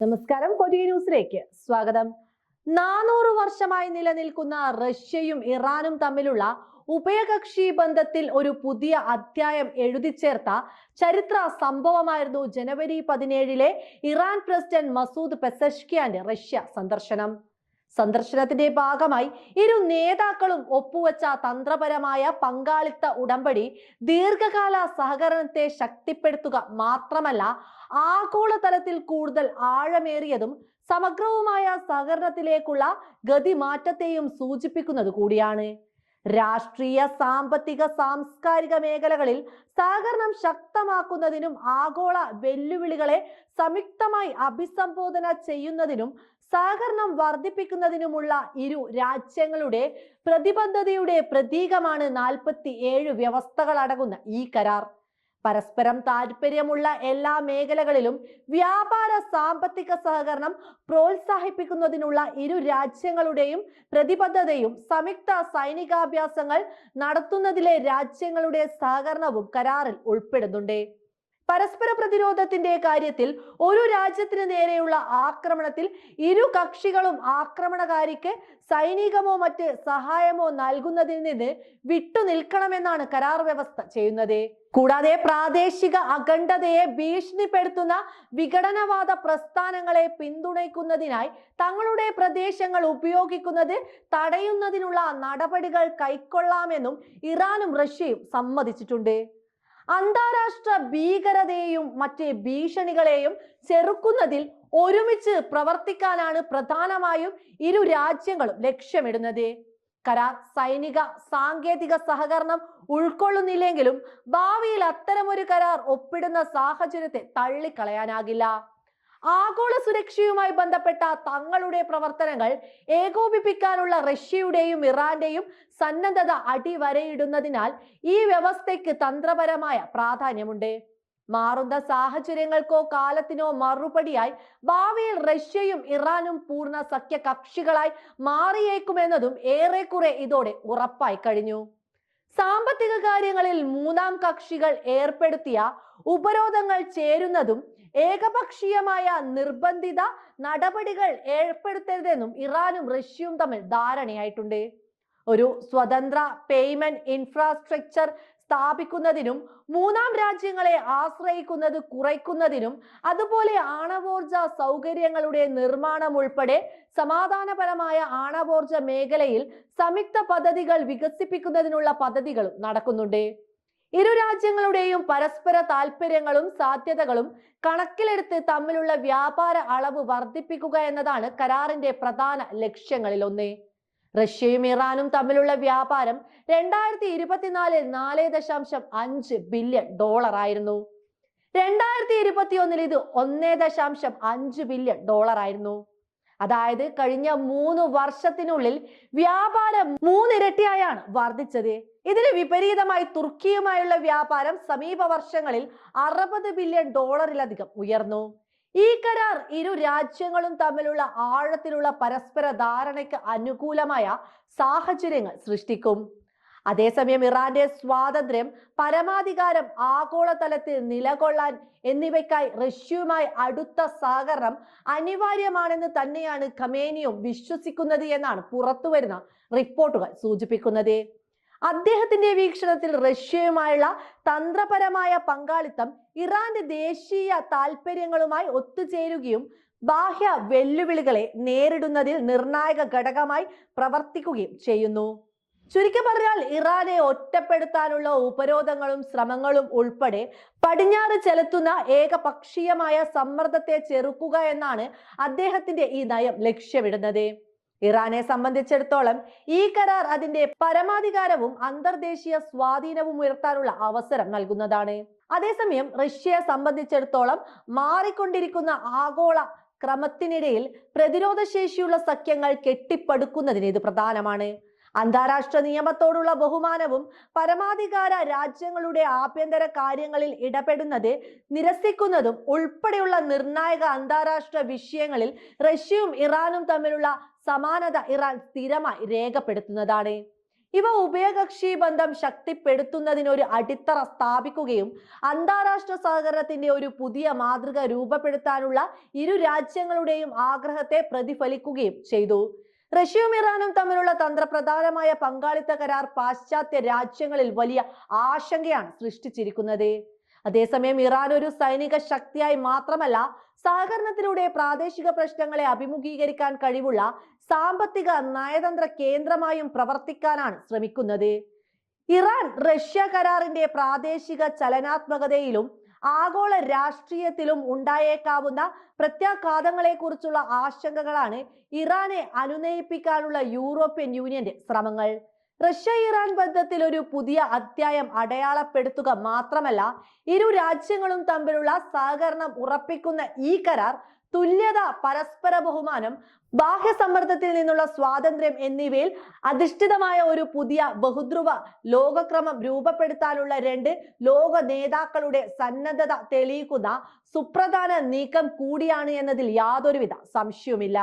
നമസ്കാരം. കൊടിയ ന്യൂസിലേക്ക് സ്വാഗതം. നാനൂറ് വർഷമായി നിലനിൽക്കുന്ന റഷ്യയും ഇറാനും തമ്മിലുള്ള ഉഭയകക്ഷി ബന്ധത്തിൽ ഒരു പുതിയ അധ്യായം എഴുതി ചേർത്ത ചരിത്ര സംഭവമായിരുന്നു ജനുവരി പതിനേഴിലെ ഇറാൻ പ്രസിഡന്റ് മസൂദ് പെസഷ്കിയാന്റെ റഷ്യ സന്ദർശനം. സന്ദർശനത്തിന്റെ ഭാഗമായി ഇരു നേതാക്കളും ഒപ്പുവച്ച തന്ത്രപരമായ പങ്കാളിത്ത ഉടമ്പടി ദീർഘകാല സഹകരണത്തെ ശക്തിപ്പെടുത്തുക മാത്രമല്ല ആഗോളതലത്തിൽ കൂടുതൽ ആഴമേറിയതും സമഗ്രവുമായ സഹകരണത്തിലേക്കുള്ള ഗതിമാറ്റത്തെയും സൂചിപ്പിക്കുന്നത് കൂടിയാണ് രാഷ്ട്രീയ സാമ്പത്തിക സാംസ്കാരിക മേഖലകളിൽ സഹകരണം ശക്തമാക്കുന്നതിനും ആഗോള വെല്ലുവിളികളെ സംയുക്തമായി അഭിസംബോധന ചെയ്യുന്നതിനും സഹകരണം വർദ്ധിപ്പിക്കുന്നതിനുമുള്ള ഇരു രാജ്യങ്ങളുടെ പ്രതിബദ്ധതയുടെ പ്രതീകമാണ് നാൽപ്പത്തി ഏഴ് വ്യവസ്ഥകൾ അടങ്ങുന്ന ഈ കരാർ. പരസ്പരം താല്പര്യമുള്ള എല്ലാ മേഖലകളിലും വ്യാപാര സാമ്പത്തിക സഹകരണം പ്രോത്സാഹിപ്പിക്കുന്നതിനുള്ള ഇരു രാജ്യങ്ങളുടെയും പ്രതിബദ്ധതയും സംയുക്ത സൈനികാഭ്യാസങ്ങൾ നടത്തുന്നതിലെ രാജ്യങ്ങളുടെ സഹകരണവും കരാറിൽ ഉൾപ്പെടുന്നുണ്ട്. പരസ്പര പ്രതിരോധത്തിന്റെ കാര്യത്തിൽ ഒരു രാജ്യത്തിന് നേരെയുള്ള ആക്രമണത്തിൽ ഇരു കക്ഷികളും ആക്രമണകാരിക്ക് സൈനികമോ മറ്റ് സഹായമോ നൽകുന്നതിൽ നിന്ന് വിട്ടുനിൽക്കണമെന്നാണ് കരാർ വ്യവസ്ഥ ചെയ്യുന്നത്. കൂടാതെ പ്രാദേശിക അഖണ്ഡതയെ ഭീഷണിപ്പെടുത്തുന്ന വിഘടനവാദ പ്രസ്ഥാനങ്ങളെ പിന്തുണയ്ക്കുന്നതിനായി തങ്ങളുടെ പ്രദേശങ്ങൾ ഉപയോഗിക്കുന്നത് തടയുന്നതിനുള്ള നടപടികൾ കൈക്കൊള്ളാമെന്നും ഇറാനും റഷ്യയും സമ്മതിച്ചിട്ടുണ്ട്. അന്താരാഷ്ട്ര ഭീകരതയെയും മറ്റ് ഭീഷണികളെയും ചെറുക്കുന്നതിൽ ഒരുമിച്ച് പ്രവർത്തിക്കാനാണ് പ്രധാനമായും ഇരു രാജ്യങ്ങളും ലക്ഷ്യമിടുന്നത്. കരാർ സൈനിക സാങ്കേതിക സഹകരണം ഉൾക്കൊള്ളുന്നില്ലെങ്കിലും ഭാവിയിൽ അത്തരമൊരു കരാർ ഒപ്പിടുന്ന സാഹചര്യത്തെ തള്ളിക്കളയാനാകില്ല. ആഗോള സുരക്ഷയുമായി ബന്ധപ്പെട്ട തങ്ങളുടെ പ്രവർത്തനങ്ങൾ ഏകോപിപ്പിക്കാനുള്ള റഷ്യയുടെയും ഇറാന്റെയും സന്നദ്ധത അടിവരയിടുന്നതിനാൽ ഈ വ്യവസ്ഥയ്ക്ക് തന്ത്രപരമായ പ്രാധാന്യമുണ്ട്. മാറുന്ന സാഹചര്യങ്ങൾക്കോ കാലത്തിനോ മറുപടിയായി ഭാവിയിൽ റഷ്യയും ഇറാനും പൂർണ സഖ്യ കക്ഷികളായി മാറിയേക്കുമെന്നതും ഏറെക്കുറെ ഇതോടെ ഉറപ്പായി കഴിഞ്ഞു. സാമ്പത്തിക കാര്യങ്ങളിൽ മൂന്നാം കക്ഷികൾ ഏർപ്പെടുത്തിയ ഉപരോധങ്ങൾ ചേരുന്നതും ഏകപക്ഷീയമായ നിർബന്ധിത നടപടികൾ ഏർപ്പെടുത്തരുതെന്നും ഇറാനും റഷ്യയും തമ്മിൽ ധാരണയായിട്ടുണ്ട്. ഒരു സ്വതന്ത്ര പേയ്മെന്റ് ഇൻഫ്രാസ്ട്രക്ചർ സ്ഥാപിക്കുന്നതിനും മൂന്നാം രാജ്യങ്ങളെ ആശ്രയിക്കുന്നത് കുറയ്ക്കുന്നതിനും അതുപോലെ ആണവോർജ സൗകര്യങ്ങളുടെ നിർമ്മാണം ഉൾപ്പെടെ സമാധാനപരമായ ആണവോർജ മേഖലയിൽ സംയുക്ത പദ്ധതികൾ വികസിപ്പിക്കുന്നതിനുള്ള പദ്ധതികളും നടക്കുന്നുണ്ട്. ഇരു രാജ്യങ്ങളുടെയും പരസ്പര താല്പര്യങ്ങളും സാധ്യതകളും കണക്കിലെടുത്ത് തമ്മിലുള്ള വ്യാപാര അളവ് വർദ്ധിപ്പിക്കുക എന്നതാണ് കരാറിന്റെ പ്രധാന ലക്ഷ്യങ്ങളിൽ ഒന്ന് റഷ്യയും ഇറാനും തമ്മിലുള്ള വ്യാപാരം രണ്ടായിരത്തി ഇരുപത്തിനാലിൽ നാല് ദശാംശം അഞ്ച് ബില്യൺ ഡോളർ ആയിരുന്നു. രണ്ടായിരത്തി ഇരുപത്തി ഒന്നിൽ ഇത് ഒന്നേ ദശാംശം അഞ്ച് ബില്യൺ ഡോളർ ആയിരുന്നു. അതായത് കഴിഞ്ഞ മൂന്ന് വർഷത്തിനുള്ളിൽ വ്യാപാരം മൂന്നിരട്ടിയായാണ് വർദ്ധിച്ചത്. ഇതിന് വിപരീതമായി തുർക്കിയുമായുള്ള വ്യാപാരം സമീപ വർഷങ്ങളിൽ അറുപത് ബില്യൺ ഡോളറിലധികം ഉയർന്നു. ഈ കരാർ ഇരു രാജ്യങ്ങളും തമ്മിലുള്ള ആഴത്തിലുള്ള പരസ്പര ധാരണയ്ക്ക് അനുകൂലമായ സാഹചര്യങ്ങൾ സൃഷ്ടിക്കും. അതേസമയം ഇറാന്റെ സ്വാതന്ത്ര്യം പരമാധികാരം ആഗോളതലത്തിൽ നിലകൊള്ളാൻ എന്നിവയ്ക്കായി റഷ്യയുമായി അടുത്ത സഹകരണം അനിവാര്യമാണെന്ന് തന്നെയാണ് ഖമേനിയും വിശ്വസിക്കുന്നത് എന്നാണ് പുറത്തുവരുന്ന റിപ്പോർട്ടുകൾ സൂചിപ്പിക്കുന്നത്. അദ്ദേഹത്തിന്റെ വീക്ഷണത്തിൽ റഷ്യയുമായുള്ള തന്ത്രപരമായ പങ്കാളിത്തം ഇറാന്റെ ദേശീയ താൽപര്യങ്ങളുമായി ഒത്തുചേരുകയും ബാഹ്യ വെല്ലുവിളികളെ നേരിടുന്നതിൽ നിർണായക ഘടകമായി പ്രവർത്തിക്കുകയും ചെയ്യുന്നു. ചുരുക്കി പറഞ്ഞാൽ ഇറാനെ ഒറ്റപ്പെടുത്താനുള്ള ഉപരോധങ്ങളും ശ്രമങ്ങളും ഉൾപ്പെടെ പടിഞ്ഞാറ് ചെലുത്തുന്ന ഏകപക്ഷീയമായ സമ്മർദ്ദത്തെ ചെറുക്കുക എന്നാണ് അദ്ദേഹത്തിന്റെ ഈ നയം ലക്ഷ്യമിടുന്നത്. ഇറാനെ സംബന്ധിച്ചിടത്തോളം ഈ കരാർ അതിന്റെ പരമാധികാരവും അന്തർദേശീയ സ്വാധീനവും ഉയർത്താനുള്ള അവസരം നൽകുന്നതാണ്. അതേസമയം റഷ്യയെ സംബന്ധിച്ചിടത്തോളം മാറിക്കൊണ്ടിരിക്കുന്ന ആഗോള ക്രമത്തിനിടയിൽ പ്രതിരോധ ശേഷിയുള്ള സഖ്യങ്ങൾ കെട്ടിപ്പടുക്കുന്നതിന് ഇത് പ്രധാനമാണ്. അന്താരാഷ്ട്ര നിയമത്തോടുള്ള ബഹുമാനവും പരമാധികാര രാജ്യങ്ങളുടെ ആഭ്യന്തര കാര്യങ്ങളിൽ ഇടപെടുന്നത് നിരസിക്കുന്നതും ഉൾപ്പെടെയുള്ള നിർണായക അന്താരാഷ്ട്ര വിഷയങ്ങളിൽ റഷ്യയും ഇറാനും തമ്മിലുള്ള സമാനത ഇറാൻ സ്ഥിരമായി രേഖപ്പെടുത്തുന്നതാണ്. ഇവ ഉഭയകക്ഷി ബന്ധം ശക്തിപ്പെടുത്തുന്നതിനൊരു അടിത്തറ സ്ഥാപിക്കുകയും അന്താരാഷ്ട്ര സഹകരണത്തിന്റെ ഒരു പുതിയ മാതൃക രൂപപ്പെടുത്താനുള്ള ഇരു രാജ്യങ്ങളുടെയും ആഗ്രഹത്തെ പ്രതിഫലിക്കുകയും ചെയ്തു. റഷ്യയും ഇറാനും തമ്മിലുള്ള തന്ത്രപ്രധാനമായ പങ്കാളിത്ത കരാർ പാശ്ചാത്യ രാജ്യങ്ങളിൽ വലിയ ആശങ്കയാണ് സൃഷ്ടിച്ചിരിക്കുന്നത്. അതേസമയം ഇറാൻ ഒരു സൈനിക ശക്തിയായി മാത്രമല്ല സഹകരണത്തിലൂടെ പ്രാദേശിക പ്രശ്നങ്ങളെ അഭിമുഖീകരിക്കാൻ കഴിവുള്ള സാമ്പത്തിക നയതന്ത്ര കേന്ദ്രമായും പ്രവർത്തിക്കാനാണ് ശ്രമിക്കുന്നത്. ഇറാൻ റഷ്യ കരാറിന്റെ പ്രാദേശിക ചലനാത്മകതയിലും ആഗോള രാഷ്ട്രീയത്തിലും ഉണ്ടായേക്കാവുന്ന പ്രത്യാഘാതങ്ങളെ കുറിച്ചുള്ള ആശങ്കകളാണ് ഇറാനെ അനുനയിപ്പിക്കാനുള്ള യൂറോപ്യൻ യൂണിയന്റെ ശ്രമങ്ങൾ. റഷ്യ ഇറാൻ ബന്ധത്തിൽ ഒരു പുതിയ അധ്യായം അടയാളപ്പെടുത്തുക മാത്രമല്ല ഇരു രാജ്യങ്ങളും തമ്മിലുള്ള സഹകരണം ഉറപ്പിക്കുന്ന ഈ കരാർ തുല്യത പരസ്പര ബഹുമാനം ബാഹ്യ സമ്മർദ്ദത്തിൽ നിന്നുള്ള സ്വാതന്ത്ര്യം എന്നിവയിൽ അധിഷ്ഠിതമായ ഒരു പുതിയ ബഹുദ്രുവ ലോകക്രമം രൂപപ്പെടുത്താനുള്ള രണ്ട് ലോക നേതാക്കളുടെ സന്നദ്ധത തെളിയിക്കുന്ന സുപ്രധാന നീക്കം കൂടിയാണ് എന്നതിൽ യാതൊരുവിധ സംശയവുമില്ല.